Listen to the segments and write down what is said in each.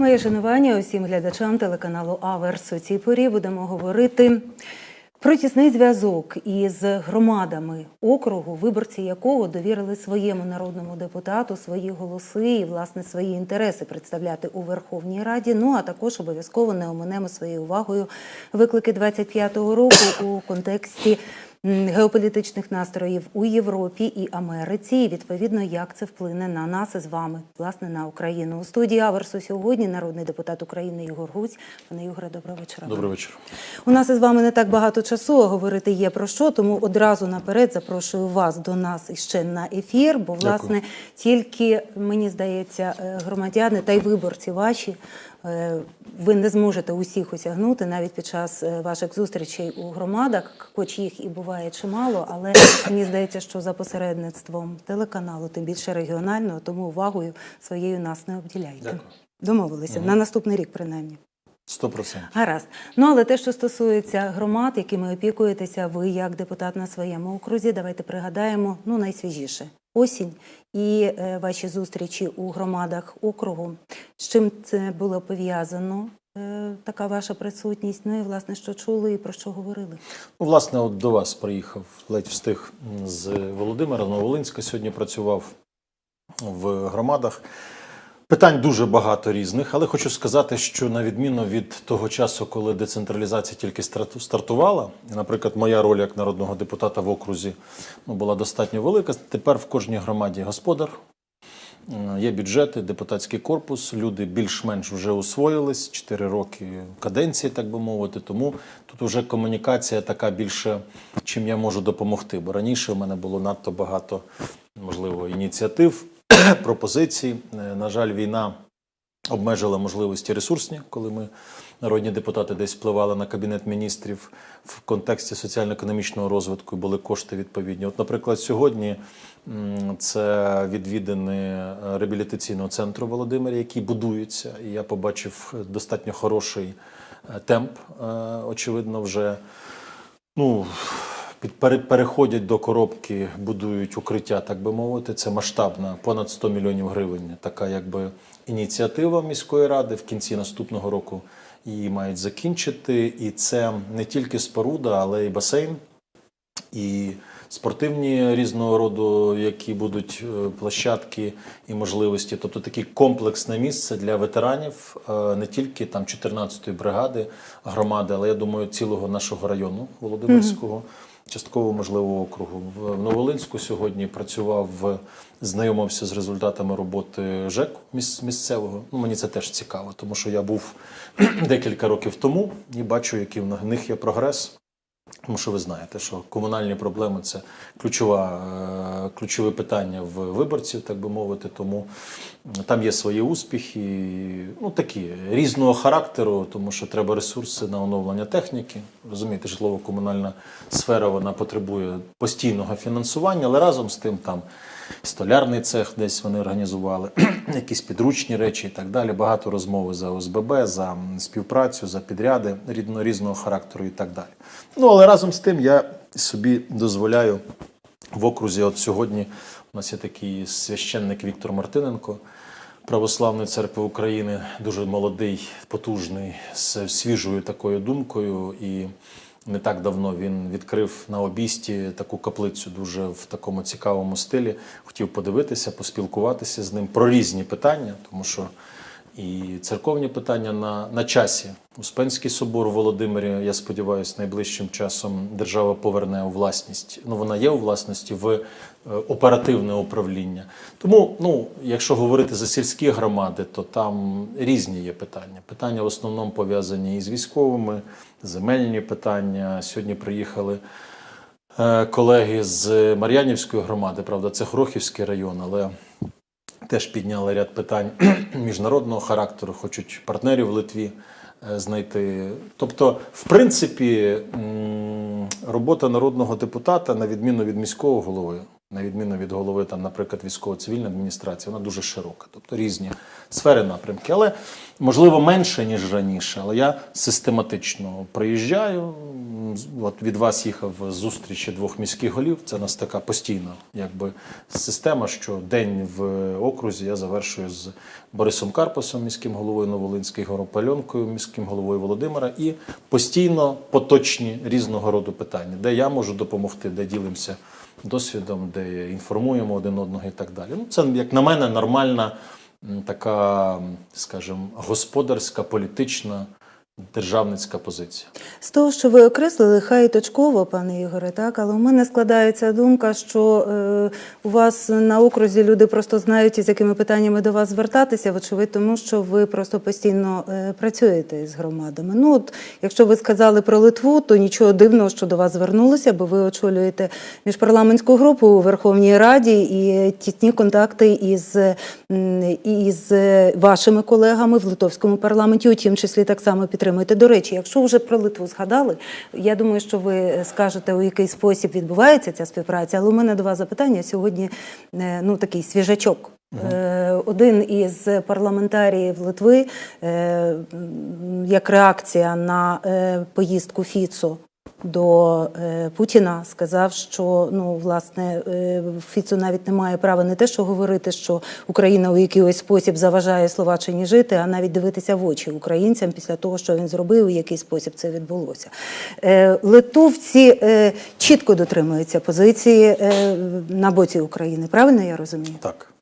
Моє шанування усім глядачам телеканалу Аверс. У цій порі будемо говорити про тісний зв'язок із громадами округу, виборці якого довірили своєму народному депутату свої голоси і власне свої інтереси представляти у Верховній Раді. Ну а також обов'язково не оминемо своєю увагою виклики 25-го року у контексті геополітичних настроїв у Європі і Америці, і відповідно, як це вплине на нас із вами, власне, на Україну. У студії Аверсу сьогодні народний депутат України Ігор Гуць. Пане Ігоре, доброго вечора. Добрий вечір. У нас із вами не так багато часу, а говорити є про що, тому одразу наперед запрошую вас до нас іще на ефір, бо власне тільки мені здається, е, громадяни та й виборці ваші. Е, Ви не зможете усіх осягнути навіть під час е, ваших зустрічей у громадах, хоч їх і буває чимало, але мені здається, що за посередництвом телеканалу, тим більше регіонального, тому увагою своєю нас не обділяйте. Дякую. Домовилися на наступний рік, принаймні. Сто процентів. Гаразд. Ну але те, що стосується громад, якими опікуєтеся, ви як депутат на своєму окрузі, давайте пригадаємо ну найсвіжіше осінь і е, ваші зустрічі у громадах округу. З чим це було пов'язано? е, Така ваша присутність. Ну і власне, що чули і про що говорили? Ну, власне, от до вас приїхав, ледь встиг з Володимира Новолинська. Сьогодні працював в громадах. Питань дуже багато різних, але хочу сказати, що на відміну від того часу, коли децентралізація тільки старту- стартувала, і, наприклад, моя роль як народного депутата в окрузі ну, була достатньо велика. Тепер в кожній громаді господар, Е, Є бюджети, депутатський корпус. Люди більш-менш вже освоїлись 4 роки каденції, так би мовити. Тому тут вже комунікація така більше, чим я можу допомогти. Бо раніше в мене було надто багато, можливо, ініціатив, пропозицій. Е, На жаль, війна обмежила можливості ресурсні, коли ми, народні депутати, десь впливали на кабінет міністрів в контексті соціально-економічного розвитку були кошти відповідні. От, наприклад, сьогодні це відвідини е, реабілітаційного центру Володимиря, який будується. І я побачив достатньо хороший е, темп, очевидно, вже. Ну, переходять до коробки, будують укриття, так би мовити. Це масштабна, понад 100 мільйонів гривень. Така якби ініціатива міської ради. В кінці наступного року її мають закінчити. І це не тільки споруда, але й басейн, і спортивні різного роду, які будуть е, площадки і можливості. Тобто таке комплексне місце для ветеранів, е, не тільки там 14-ї бригади громади, але я думаю, цілого нашого району Володимирського. Частково можливо округу в Новолинську сьогодні працював, в- знайомився з результатами роботи ЖЕК місцевого. Ну мені це теж цікаво, тому що я був декілька років тому і бачу, який в них є прогрес. Тому що ви знаєте, що комунальні проблеми це ключова, е, ключове питання в виборців, так би мовити. Тому там є свої успіхи, ну такі різного характеру, тому що треба ресурси на оновлення техніки. Розумієте, житлово-комунальна сфера вона потребує постійного фінансування, але разом з тим там столярний цех десь вони організували, якісь підручні речі і так далі. Багато розмови за ОСББ, за співпрацю, за підряди різного, різного характеру і так далі. Ну але разом з тим я собі дозволяю в окрузі. От сьогодні у нас є такий священник Віктор Мартиненко. Православної церкви України дуже молодий, потужний, з свіжою такою думкою. І не так давно він відкрив на обісті таку каплицю дуже в такому цікавому стилі. Хотів подивитися, поспілкуватися з ним про різні питання, тому що і церковні питання на, на часі. Успенський собор у Володимирі, я сподіваюся, найближчим часом держава поверне у власність. Ну, вона є у власності в е, оперативне управління. Тому, ну, якщо говорити за сільські громади, то там різні є питання. Питання в основному пов'язані із військовими, земельні питання. Сьогодні приїхали е, колеги з Мар'янівської громади, правда, це Хрохівський район, але теж підняли ряд питань міжнародного характеру, хочуть партнерів в Литві е, знайти. Тобто, в принципі, робота народного депутата, на відміну від міського голови, на відміну від голови, там, наприклад, військово-цивільної адміністрації, вона дуже широка, тобто різні сфери напрямки. Але можливо менше ніж раніше. Але я систематично приїжджаю, от від вас їхав зустрічі двох міських голів. Це у нас така постійна якби, система, що день в окрузі я завершую з Борисом Карпасом, міським головою Новолинської, Ігорем Пальонкою, міським головою Володимира, і постійно поточні різного роду питання, де я можу допомогти, де ділимося досвідом, де інформуємо один одного і так далі. Ну, це, як на мене, нормальна така, скажімо, господарська, політична, державницька позиція. З того, що ви окреслили, хай точково, пане Ігоре, так, але у мене складається думка, що е, у вас на окрузі люди просто знають, із якими питаннями до вас звертатися, вочевидь, тому що ви просто постійно е, працюєте з громадами. Ну, от, якщо ви сказали про Литву, то нічого дивного, що до вас звернулися, бо ви очолюєте міжпарламентську групу у Верховній Раді і тісні контакти із, із вашими колегами в литовському парламенті, у тім числі так само підтримуєте. До речі, якщо вже про Литву згадали, я думаю, що ви скажете, у який спосіб відбувається ця співпраця. Але у мене до вас запитання сьогодні е, ну такий свіжачок. Е, Один із парламентаріїв Литви, е, як реакція на поїздку Фіцо до е, Путіна, сказав, що ну власне е, Фіцо навіть не має права не те, що говорити, що Україна у якийсь спосіб заважає Словаччині жити, а навіть дивитися в очі українцям після того, що він зробив, у який спосіб це відбулося. Е, Литовці чітко дотримуються позиції на боці України. Правильно я розумію? Так.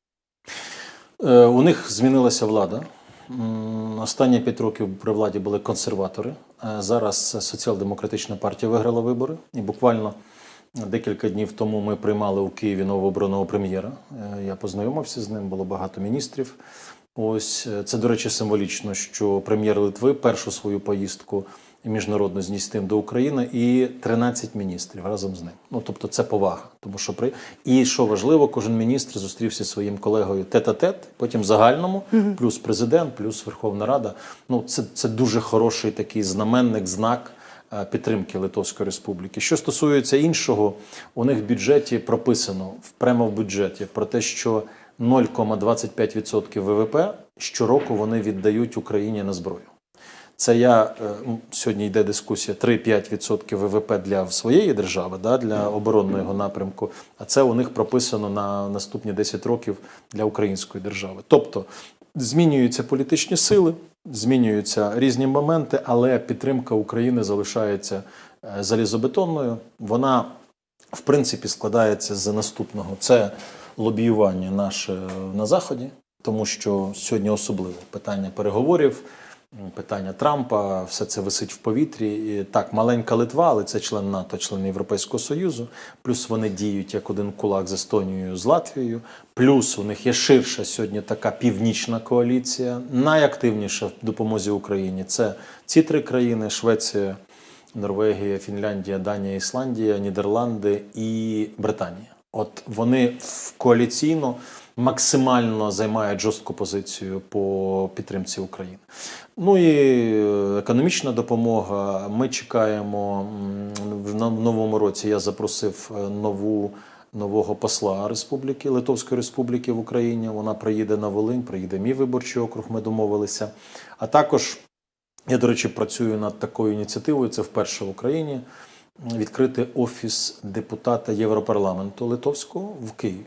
У них змінилася влада. Останні п'ять років при владі були консерватори. Е, Зараз соціал-демократична партія виграла вибори. І буквально декілька днів тому ми приймали у Києві новообраного прем'єра. Е, Я познайомився з ним, було багато міністрів. Ось е, це, до речі, символічно, що прем'єр Литви першу свою поїздку міжнародно здійснив до України і 13 міністрів разом з ним. Ну тобто це повага. Тому що при і що важливо, кожен міністр зустрівся зі своїм колегою тет-а-тет, потім загальному, плюс президент, плюс Верховна Рада. Ну це, це дуже хороший такий знаменник, знак. е, Підтримки Литовської Республіки. Що стосується іншого, у них в бюджеті прописано прямо в бюджеті про те, що 0,25% ВВП щороку вони віддають Україні на зброю. Це я е, сьогодні йде дискусія 3-5% ВВП для своєї держави, да, для оборонного напрямку. А це у них прописано на наступні 10 років для української держави. Тобто змінюються політичні сили, змінюються різні моменти, але підтримка України залишається е, залізобетонною. Вона в принципі складається з наступного: це лобіювання наше на заході, тому що сьогодні особливо питання переговорів. Питання Трампа, все це висить в повітрі. І так, маленька Литва, але це член НАТО, член Європейського Союзу. Плюс вони діють як один кулак з Естонією, з Латвією. Плюс у них є ширша сьогодні така північна коаліція. Найактивніша в допомозі Україні це ці три країни: Швеція, Норвегія, Фінляндія, Данія, Ісландія, Нідерланди і Британія. От вони в- коаліційно максимально займають жорстку позицію по підтримці України. Ну і е, економічна допомога. Ми чекаємо в новому році. Я запросив е, нову. Нового посла Республіки Литовської Республіки в Україні. Вона приїде на Волинь, приїде мій виборчий округ. Ми домовилися. А також я, до речі, працюю над такою ініціативою. Це вперше в Україні відкрити офіс депутата Європарламенту Литовського в Києві.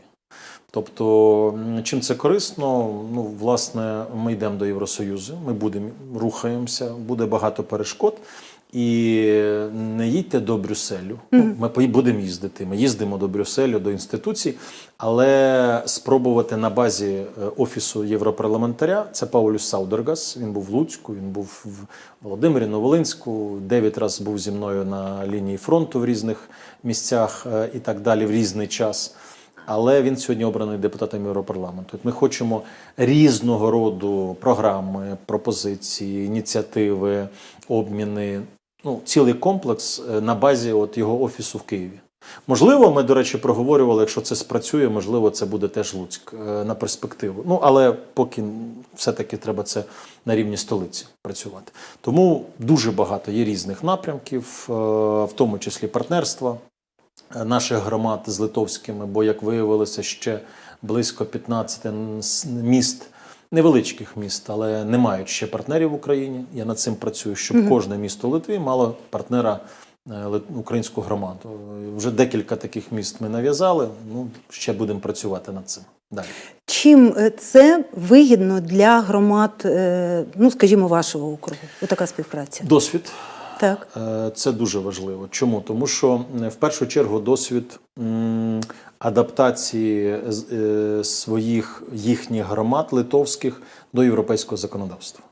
Тобто, чим це корисно? Ну, власне, ми йдемо до Євросоюзу, ми будемо рухаємося, буде багато перешкод. І не їдьте до Брюсселю. Ну, Ми будемо їздити. Ми їздимо до Брюсселю, до інституцій, але спробувати на базі е, офісу європарламентаря це Паулюс Саудергас. Він був в Луцьку, він був в Володимирі, Новолинську. Дев'ять разів був зі мною на лінії фронту в різних місцях е, і так далі в різний час. Але він сьогодні обраний депутатом Європарламенту. Ми хочемо різного роду програми, пропозиції, ініціативи, обміни. Ну, цілий комплекс е, на базі от його офісу в Києві. Можливо, ми, до речі, проговорювали, якщо це спрацює, можливо, це буде теж Луцьк е, на перспективу. Ну, але поки все-таки треба це на рівні столиці працювати. Тому дуже багато є різних напрямків, е, в тому числі партнерства наших громад з литовськими, бо, як виявилося, ще близько 15 міст. Невеличких міст, але не мають ще партнерів в Україні. Я над цим працюю, щоб кожне місто Литви мало партнера е, українську громаду. Вже декілька таких міст ми нав'язали. Ну ще будемо працювати над цим. Далі. Чим е, це вигідно для громад, е, ну скажімо, вашого округу? Отака співпраця. Досвід Так. Е, Це дуже важливо. Чому? Тому що е, в першу чергу досвід адаптації е, своїх їхніх громад литовських до європейського законодавства,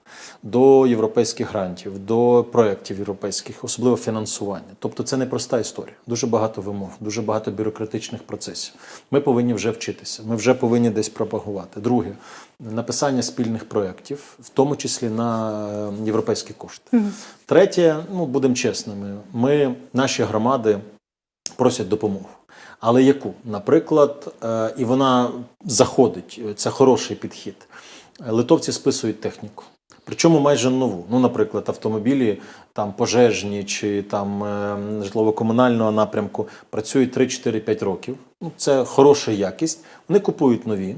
до європейських грантів, до проєктів європейських, особливо фінансування. Тобто це не проста історія. Дуже багато вимог, дуже багато бюрократичних процесів. Ми повинні вже вчитися. Ми вже повинні десь пропагувати. Друге, написання спільних проєктів, в тому числі на е, європейські кошти. Третє, ну будемо чесними, ми, наші громади просять допомогу. Але яку? Наприклад, е, і вона заходить, це хороший підхід. Литовці списують техніку. Причому майже нову. Ну, наприклад, автомобілі там пожежні чи там е, житлово-комунального напрямку працюють 3-4-5 років. Ну, це хороша якість. Вони купують нові.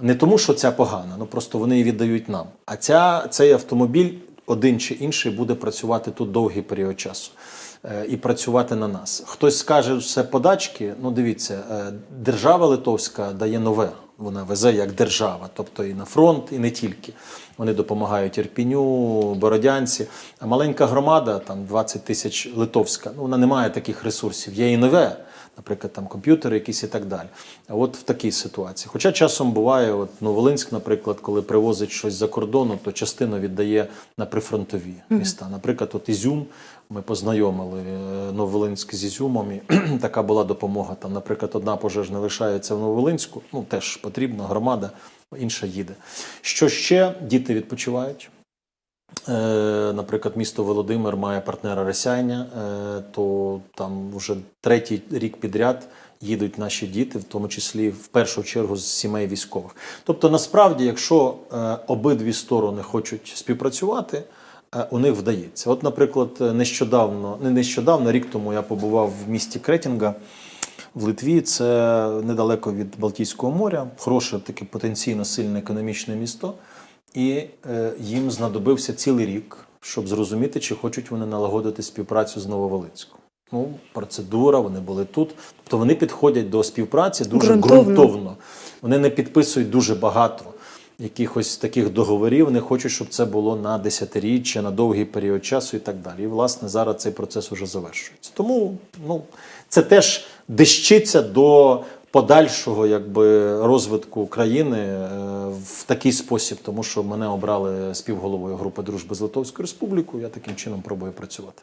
Не тому, що ця погана, ну просто вони її віддають нам. А ця, цей автомобіль, один чи інший, буде працювати тут довгий період часу е, і працювати на нас. Хтось скаже, що це подачки. Ну, дивіться, е, держава Литовська дає нове. Вона везе як держава, тобто і на фронт, і не тільки. Вони допомагають Ірпіню, Бородянці. А маленька громада, там 20 тисяч литовська, ну вона не має таких ресурсів. Є і нове наприклад, там комп'ютери якісь і так далі. А от в такій ситуації. Хоча часом буває, от Новолинськ, наприклад, коли привозить щось за кордону, то частину віддає на прифронтові міста. Наприклад, от Ізюм. Ми познайомили е, Новолинськ з Ізюмом, і така була допомога. Там, наприклад, одна пожежна лишається в Новолинську, ну теж потрібно, громада, інша їде. Що ще діти відпочивають? Е, Наприклад, місто Володимир має партнера Ресяйня, е, то там вже третій рік підряд їдуть наші діти, в тому числі в першу чергу з сімей військових. Тобто, насправді, якщо обидві сторони хочуть співпрацювати, у них вдається. От, наприклад, нещодавно, не нещодавно, рік тому я побував в місті Кретінга в Литві. Це недалеко від Балтійського моря, хороше таке потенційно сильне економічне місто. І е, їм знадобився цілий рік, щоб зрозуміти, чи хочуть вони налагодити співпрацю з Нововолинськом. Ну, процедура, вони були тут. Тобто вони підходять до співпраці дуже ґрунтовно. Вони не підписують дуже багато якихось таких договорів. Вони хочуть, щоб це було на десятиріччя, на довгий період часу і так далі. І власне зараз цей процес вже завершується. Тому ну, це теж дещиться до подальшого якби, розвитку країни е, в такий спосіб, тому що мене обрали співголовою групи дружби з Литовською Республікою. Я таким чином пробую працювати.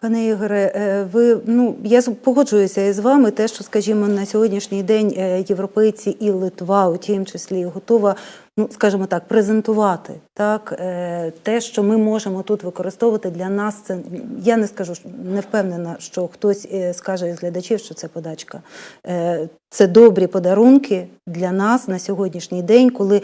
Пане Ігоре, е, ви ну я погоджуюся із вами. Те, що скажімо, на сьогоднішній день е, європейці і Литва, у тім числі, готова, ну скажімо так, презентувати так е, те, що ми можемо тут використовувати для нас. Це я не скажу, не впевнена, що хтось скаже із глядачів, що це подачка. Це добрі подарунки для нас на сьогоднішній день, коли,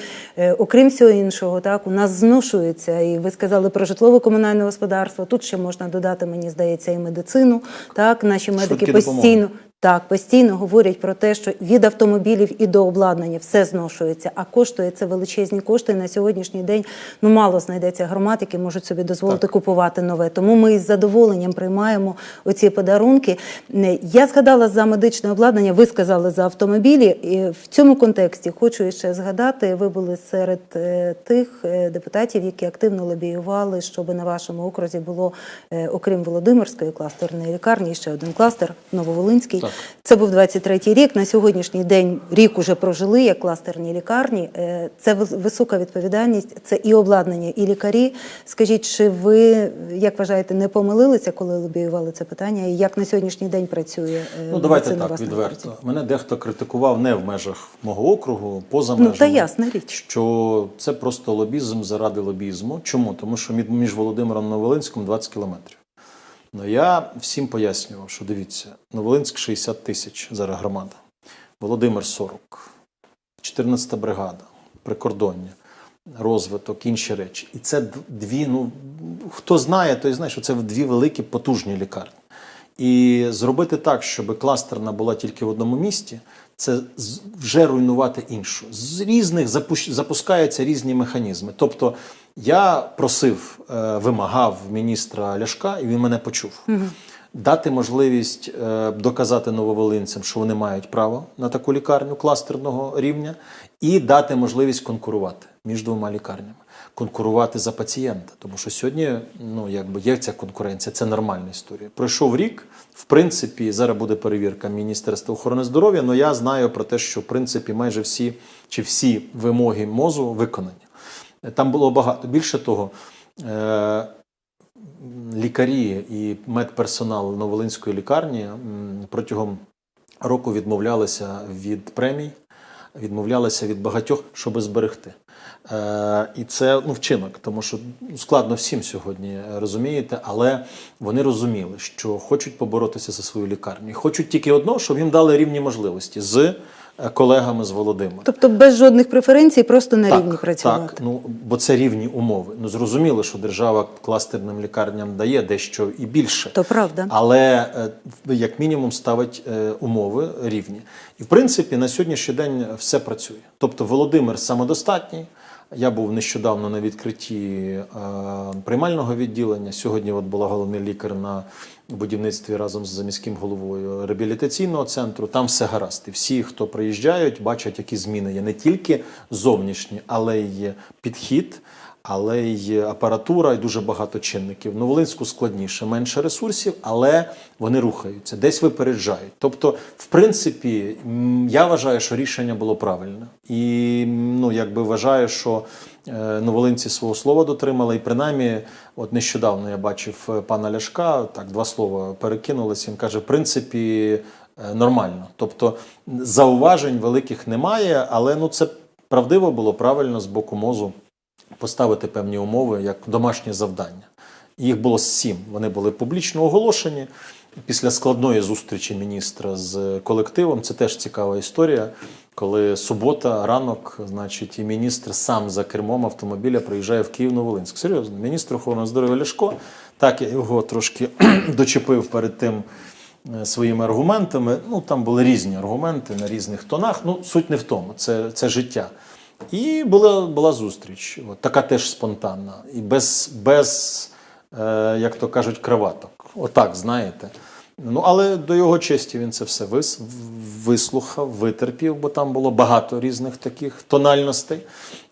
окрім всього іншого, так у нас зношується, і ви сказали про житлово-комунальне господарство. Тут ще можна додати, мені здається, і медицину. Так, наші медики Швидкі допомоги. Так, постійно говорять про те, що від автомобілів і до обладнання все зношується, а коштує це величезні кошти. На сьогоднішній день ну мало знайдеться громад, які можуть собі дозволити купувати нове. Тому ми із задоволенням приймаємо оці подарунки. Не, Я згадала за медичне обладнання. Ви сказали за автомобілі. І в цьому контексті хочу ще згадати. Ви були серед е, тих е, депутатів, які активно лобіювали, щоб на вашому окрузі було е, окрім Володимирської кластерної лікарні, ще один кластер Нововолинський. Так. Це був 23-й рік. На сьогоднішній день рік уже прожили як кластерні лікарні. Е, Це висока відповідальність, це і обладнання, і лікарі. Скажіть, чи ви як вважаєте, не помилилися, коли лобіювали це питання? І як на сьогоднішній день працює е, Ну, давайте так, відверто. окрузі? Мене дехто критикував не в межах мого округу, поза Ну, та ясна річ. Що це просто лобізм заради лобізму. Чому? Тому що між Володимиром і Новолинськом 20 кілометрів. Ну я всім пояснював, що дивіться, Новолинськ 60 тисяч зараз громада, Володимир 40, 14 бригада, прикордоння, розвиток, інші речі. І це дві, ну хто знає, той знає, що це дві великі потужні лікарні. І зробити так, щоб кластерна була тільки в одному місті, це вже руйнувати іншу. З різних запускаються різні механізми. Тобто я просив, е, вимагав міністра Ляшка, і він мене почув. дати можливість е, доказати нововолинцям, що вони мають право на таку лікарню кластерного рівня, і дати можливість конкурувати між двома лікарнями, конкурувати за пацієнта. Тому що сьогодні ну, якби є ця конкуренція, це нормальна історія. Пройшов рік, в принципі, зараз буде перевірка Міністерства охорони здоров'я, але я знаю про те, що в принципі майже всі чи всі вимоги МОЗу виконані. Там було багато. Більше того, е, лікарі і медперсонал Новолинської лікарні протягом року відмовлялися від премій, відмовлялися від багатьох, щоб зберегти. Е, і це ну, вчинок, тому що складно всім сьогодні е, розумієте, але вони розуміли, що хочуть поборотися за свою лікарню. Хочуть тільки одного, щоб їм дали рівні можливості з колегами з Володимира. Тобто без жодних преференцій, просто на рівні працювати. Так, ну бо це рівні умови. Ну зрозуміло, що держава кластерним лікарням дає дещо і більше. То правда. Але е, як мінімум ставить е, умови рівні. І в принципі на сьогоднішній день все працює. Тобто Володимир самодостатній. Я був нещодавно на відкритті е, приймального відділення. Сьогодні от була головний лікар на будівництві разом з міським головою реабілітаційного центру. Там все гаразд. І всі, хто приїжджають, бачать, які зміни є не тільки зовнішні, але й підхід але й апаратура, і дуже багато чинників. Новолинську складніше, менше ресурсів, але вони рухаються, десь випереджають. Тобто, в принципі, я вважаю, що рішення було правильне. І ну, якби вважаю, що е, новолинці свого слова дотримали, і принаймні, от нещодавно я бачив е, пана Ляшка, так два слова перекинулися. Він каже: в принципі, е, нормально. Тобто зауважень великих немає, але ну це правдиво було правильно з боку мозу поставити певні умови як домашнє завдання. Їх було сім. Вони були публічно оголошені. Після складної зустрічі міністра з колективом це теж цікава історія. Коли субота, ранок, значить, і міністр сам за кермом автомобіля приїжджає в Київ-Новолинськ. Серйозно, міністр охорони здоров'я Ляшко. Так я його трошки дочепив перед тим е, своїми аргументами. Ну там були різні аргументи на різних тонах. Ну, суть не в тому, це, це життя. І була, була зустріч, от, така теж спонтанна, і без, без е, як то кажуть, криваток Отак, знаєте. Ну, але до його честі він це все вис, вислухав, витерпів, бо там було багато різних таких тональностей,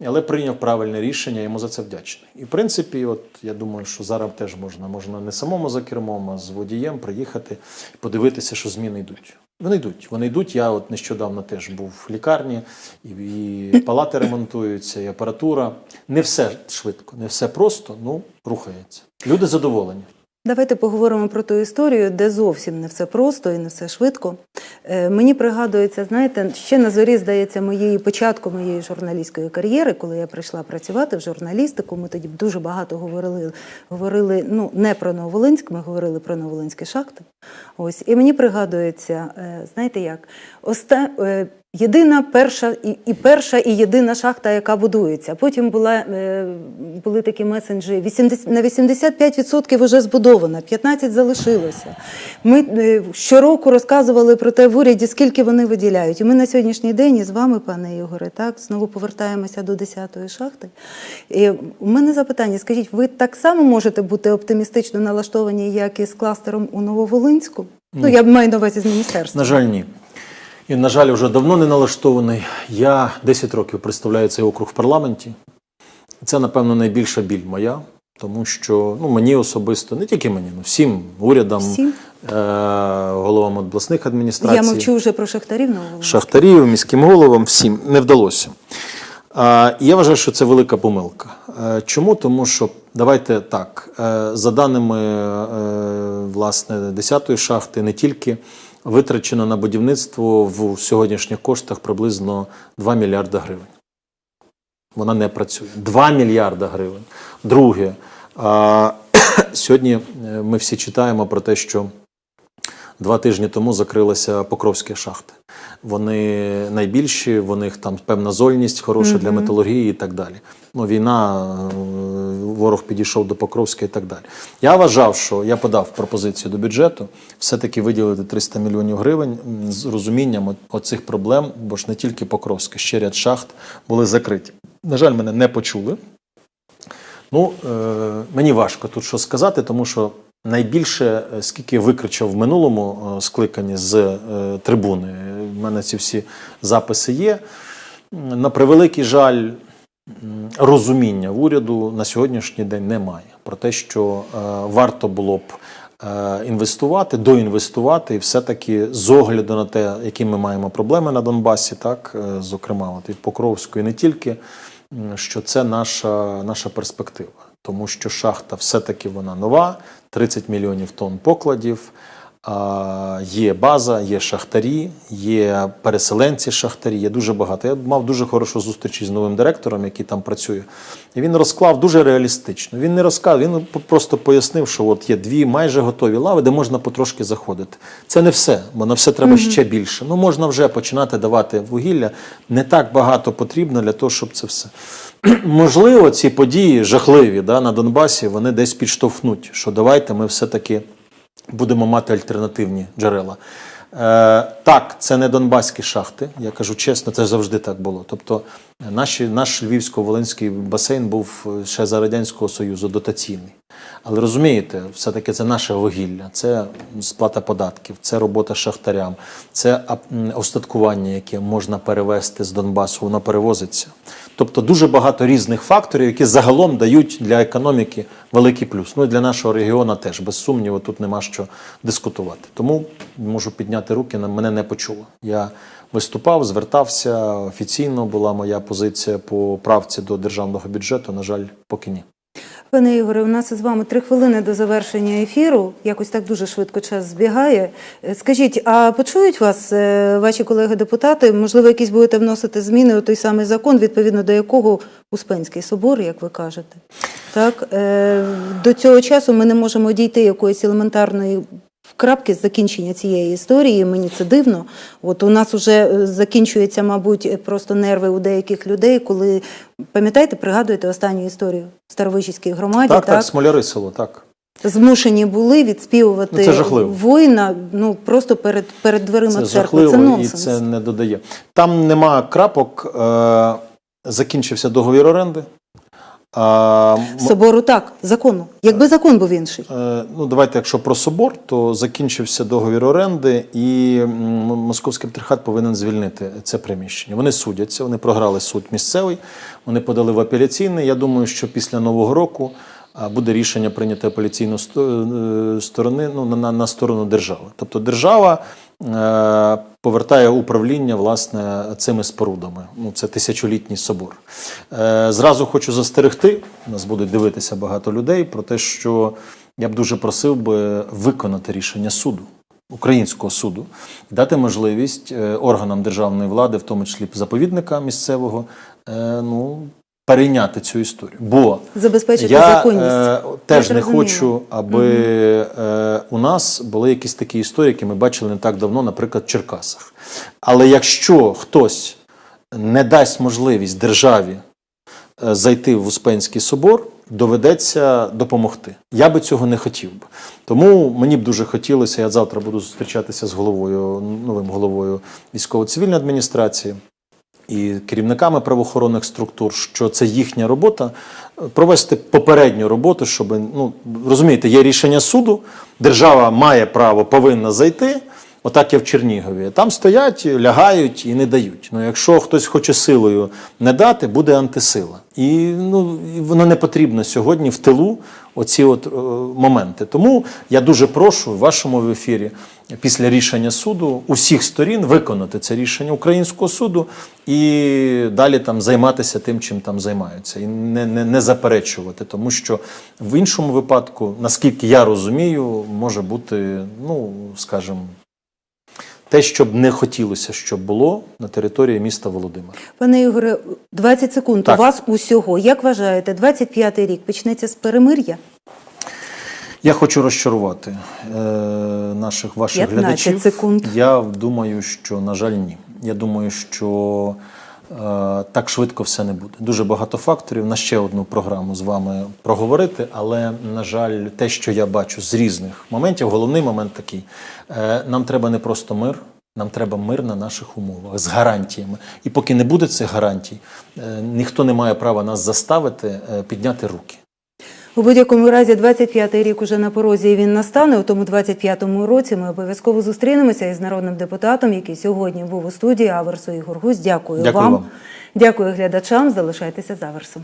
але прийняв правильне рішення, йому за це вдячний. І в принципі, от я думаю, що зараз теж можна, можна не самому за кермом, а з водієм приїхати і подивитися, що зміни йдуть. Вони йдуть. Вони йдуть. Я от нещодавно теж був в лікарні, і, і палати ремонтуються, і апаратура. Не все швидко, не все просто, ну рухається. Люди задоволені. Давайте поговоримо про ту історію, де зовсім не все просто і не все швидко. Е, мені пригадується, знаєте, ще на зорі, здається, моєї початку моєї журналістської кар'єри, коли я прийшла працювати в журналістику. Ми тоді дуже багато говорили, говорили ну не про Новолинськ, ми говорили про Новолинські шахти. Ось і мені пригадується, е, знаєте як, оста, е, єдина перша і, і перша і єдина шахта, яка будується. Потім була, е, були такі месенджі, 80, на 85% вже збудовано, 15 залишилося. Ми е, щороку розказували про те в уряді, скільки вони виділяють. І ми на сьогоднішній день із вами, пане Ігоре, так, знову повертаємося до 10-ї шахти. І у мене запитання, скажіть, ви так само можете бути оптимістично налаштовані, як і з кластером у Нововолинську? Ну, я маю на увазі з міністерства. На жаль, ні. І, на жаль, вже давно не налаштований. Я 10 років представляю цей округ в парламенті. Це, напевно, найбільша біль моя, тому що ну, мені особисто, не тільки мені, ну всім урядам, Всім? Е- головам обласних адміністрацій. Я мовчу вже про шахтарів шахтарів, міським головам, всім не вдалося. І я вважаю, що це велика помилка. Е, Чому? Тому що давайте так, е, за даними е, власне 10-ї шахти, не тільки витрачено на будівництво в сьогоднішніх коштах приблизно 2 мільярда гривень. Вона не працює. 2 мільярда гривень. Друге, а, сьогодні е, ми всі читаємо про те, що Два тижні тому закрилися Покровські шахти. Вони найбільші, в них там певна зольність хороша для металургії і так далі. Ну, війна, е, ворог підійшов до Покровська і так далі. Я вважав, що я подав пропозицію до бюджету все-таки виділити 300 мільйонів гривень з розумінням оцих проблем, бо ж не тільки Покровська, ще ряд шахт були закриті. На жаль, мене не почули. Ну, е, мені важко тут що сказати, тому що найбільше, е, скільки викричав в минулому е, скликанні з е, трибуни, в мене ці всі записи є. На превеликий жаль, розуміння в уряду на сьогоднішній день немає про те, що е, варто було б е, інвестувати, доінвестувати, і все-таки з огляду на те, які ми маємо проблеми на Донбасі, так, е, зокрема, от від Покровської, не тільки, що це наша, наша перспектива. Тому що шахта все-таки вона нова, 30 мільйонів тонн покладів. Є база, є шахтарі, є переселенці шахтарі, є дуже багато. Я мав дуже хорошу зустріч із новим директором, який там працює. І він розклав дуже реалістично. Він не розказав, він просто пояснив, що от є дві майже готові лави, де можна потрошки заходити. Це не все, бо на все треба ще більше. Ну можна вже починати давати вугілля. Не так багато потрібно для того, щоб це все. Можливо, ці події жахливі да, на Донбасі, вони десь підштовхнуть, що давайте ми все-таки будемо мати альтернативні джерела. Е, так, це не донбаські шахти, я кажу чесно, це завжди так було. Тобто наші, наш львівсько-волинський басейн був е, ще за Радянського Союзу дотаційний. Але розумієте, все-таки це наше вугілля, це сплата податків, це робота шахтарям, це остаткування, яке можна перевезти з Донбасу, воно перевозиться. Тобто дуже багато різних факторів, які загалом дають для економіки великий плюс. Ну і для нашого регіону теж, без сумніву, тут нема що дискутувати. Тому можу підняти руки, мене не почуло. Я виступав, звертався офіційно. Була моя позиція по правці до державного бюджету. На жаль, поки ні. Пане Ігоре, у нас із вами три хвилини до завершення ефіру. Якось так дуже швидко час збігає. Е, Скажіть, а почують вас е, ваші колеги-депутати? Можливо, якісь будете вносити зміни у той самий закон, відповідно до якого Успенський собор, як ви кажете? Так е, до цього часу ми не можемо дійти якоїсь елементарної. Крапки з закінчення цієї історії, мені це дивно. От у нас вже закінчується, мабуть, просто нерви у деяких людей, коли пам'ятаєте, пригадуєте останню історію в Старовищівській громаді, Так, так, так, смоляри село, так. змушені були відспівувати Ну, це воїна ну просто перед перед дверима Це церкви. жахливо Це і нонсенс. це не додає. Там нема крапок. Е- закінчився договір оренди. А, Собору так, закону. Якби закон був інший. Е, Ну, давайте, якщо про собор, то закінчився договір оренди, і московський патріархат повинен звільнити це приміщення. Вони судяться, вони програли суд місцевий, вони подали в апеляційний. Я думаю, що після нового року буде рішення прийняти апеляційну е, сторони ну, на- на, на сторону держави. Тобто держава е, повертає управління власне цими спорудами. Ну, це тисячолітній собор. Е, зразу хочу застерегти, нас будуть дивитися багато людей про те, що я б дуже просив би виконати рішення суду. Українського суду дати можливість е, органам державної влади, в тому числі заповідника місцевого, е, ну перейняти цю історію. Бо Забезпечити я законність. е, теж Я не хочу, аби е, у нас були якісь такі історії, які ми бачили не так давно, наприклад, в Черкасах. Але якщо хтось не дасть можливість державі е, зайти в Успенський собор, доведеться допомогти. Я би цього не хотів би. Тому мені б дуже хотілося, я завтра буду зустрічатися з головою, новим головою військово-цивільної адміністрації і керівниками правоохоронних структур, що це їхня робота е, провести попередню роботу, щоб ну розумієте, є рішення суду, держава має право, повинна зайти. Отак я в Чернігові. Там стоять, лягають і не дають. Ну, якщо хтось хоче силою не дати, буде антисила. І ну, воно не потрібно сьогодні в тилу оці от е, моменти. Тому я дуже прошу в вашому ефірі після рішення суду усіх сторін виконати це рішення українського суду і далі там займатися тим, чим там займаються, і не, не, не заперечувати, тому що в іншому випадку, наскільки я розумію, може бути, ну скажімо, те, що б не хотілося, щоб було на території міста Володимир. Пане Ігоре, 20 секунд Так. у вас усього. Як вважаєте, 25-й рік почнеться з перемир'я? Я хочу розчарувати е, наших ваших 15 глядачів. секунд. Я думаю, що на жаль, ні. Я думаю, що так швидко все не буде. Дуже багато факторів. На ще одну програму з вами проговорити, але на жаль, те, що я бачу з різних моментів, головний момент такий: е, нам треба не просто мир. Нам треба мир на наших умовах з гарантіями. І поки не буде цих гарантій, е, ніхто не має права нас заставити е, підняти руки. У будь-якому разі 25-й рік уже на порозі і він настане. У тому 25-му році ми обов'язково зустрінемося із народним депутатом, який сьогодні був у студії Аверсу Ігор Гусь. Дякую, Дякую вам. вам. Дякую глядачам. Залишайтеся з Аверсом.